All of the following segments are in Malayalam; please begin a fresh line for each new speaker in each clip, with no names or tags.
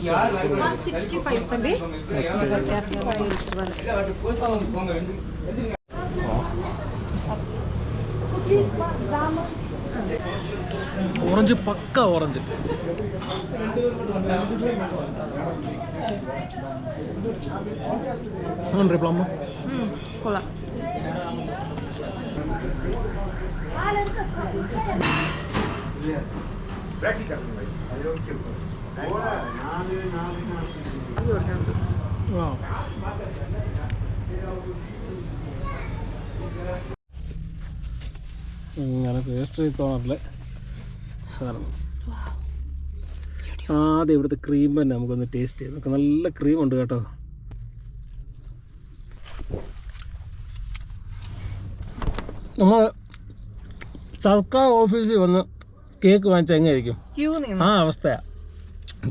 Ya, orange pakka jepang Mana
replama?
Hmm. ഇങ്ങനെ പേസ്റ്റ് സാധനം. ആദ്യം ഇവിടുത്തെ ക്രീം തന്നെ നമുക്കൊന്ന് ടേസ്റ്റ് ചെയ്യാം. നമുക്ക് നല്ല ക്രീം ഉണ്ട് കേട്ടോ. നമ്മൾ സർക്കാർ ഓഫീസിൽ വന്ന് കേക്ക് വാങ്ങിച്ച എങ്ങനെയായിരിക്കും? ആ അവസ്ഥയാണ്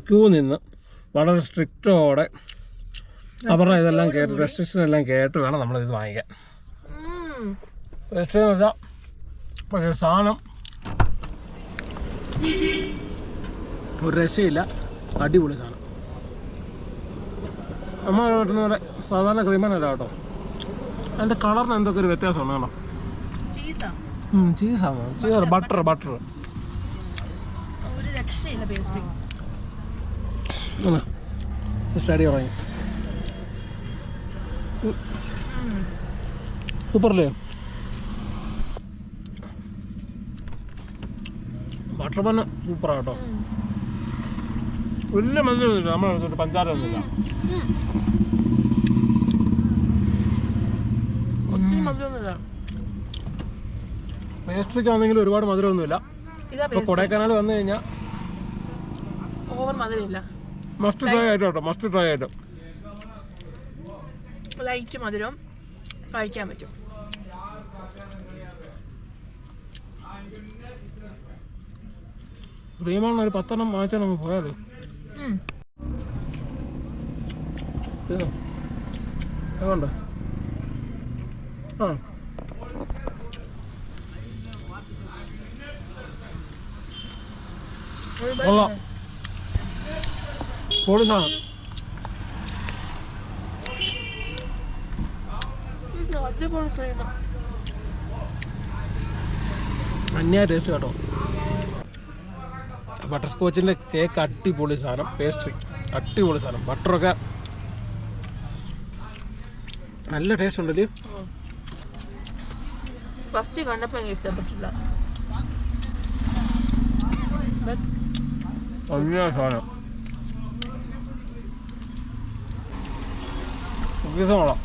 ക്യൂ നിന്ന് വളരെ സ്ട്രിക്റ്റോടെ അവരുടെ ഇതെല്ലാം കേട്ട് റെസ്ട്രിക്ഷൻ എല്ലാം കേട്ട് വേണം നമ്മളിത് വാങ്ങിക്കാൻ. റെസ്ട്രിക്ഷൻ എന്ന് വെച്ചാൽ പക്ഷേ സാധനം ഒരു രക്ഷയില്ല. അടിപൊളി സാധനം. നമ്മൾ കിട്ടുന്ന പോലെ സാധാരണ ക്രീമനല്ല കേട്ടോ. അതിന്റെ കളറിന് എന്തൊക്കെ ഒരു വ്യത്യാസമാണ് കേട്ടോ
ചീസാണ്
ചീസാണ് ചീസ് ബട്ടർ ബട്ടർ
രക്ഷയില്ല പേസ്ട്രി
സ്റ്റഡി തുടങ്ങി സൂപ്പറല്ലേ ബട്ടർ പന്ന സൂപ്പറാ കേട്ടോ വലിയ മധുരമൊന്നുമില്ല നമ്മളെ അടുത്തോട്ട് പഞ്ചാര ഒന്നുമില്ല. ഒത്തിരി മധുരമൊന്നുമില്ല പേസ്ട്രിക്കാണെങ്കിൽ ഒരുപാട് മധുരമൊന്നുമില്ല
ഇതാ
ഇപ്പോൾ കൊടൈക്കനാൽ വന്നു കഴിഞ്ഞാൽ
ഓവർ മധുരമില്ല
മസ്റ്റ് ട്രൈ ആയിട്ട്? കേട്ടോ മസ്റ്റ് ട്രൈ ആയിട്ട്.
ലൈറ്റ് മധുരം കഴിക്കാൻ പറ്റും.
ക്രീമാണ് ഒരു പത്തെണ്ണം വാങ്ങിച്ചാൽ നമുക്ക് പോയാലോ. അതുകൊണ്ട് ആ. കൊള്ളാം. പൊളി സാധനം
ഇത് അടിപൊളി ആ.
അന്യായ ടേസ്റ്റ് കേട്ടോ. ബട്ടർ സ്കോച്ചിന്റെ കേക്ക് അടിപൊളി സാധനം. പേസ്ട്രി അടിപൊളി സാധനം. ബട്ടറൊക്കെ നല്ല ടേസ്റ്റ് ഉണ്ടല്ലേ?
ഫസ്റ്റ് കണ്ടപ്പോൾ എനിക്ക് ഇഷ്ടപ്പെട്ടില്ല.
സാധനം. കുക്കീസ് കൊള്ളാം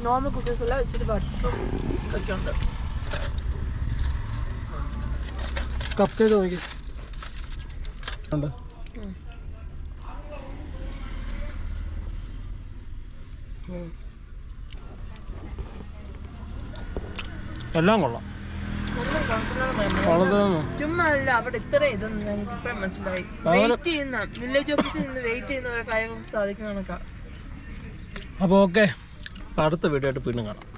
നോർമൽ കുക്കീസ് എല്ലാം ഇച്ചിരി ബട്ടറും ഒക്കെ ഉണ്ട്
കപ്പ് ചെയ്ത് നോക്കി. ഉണ്ട്. എല്ലാം കൊള്ളാം.
ചുമ്മാ അല്ല അവിടെ ഇത്ര ഇതൊന്നും എനിക്ക് ഇപ്പം മനസ്സിലായി.
അതുപോലെ-
വെയിറ്റ് ചെയ്യുന്ന വില്ലേജ് ഓഫീസിൽ നിന്ന് വെയിറ്റ് സാധിക്കുന്ന കണക്കാ
അപ്പോൾ ഓക്കെ അടുത്ത വീഡിയോ ആയിട്ട് പിന്നെ കാണാം.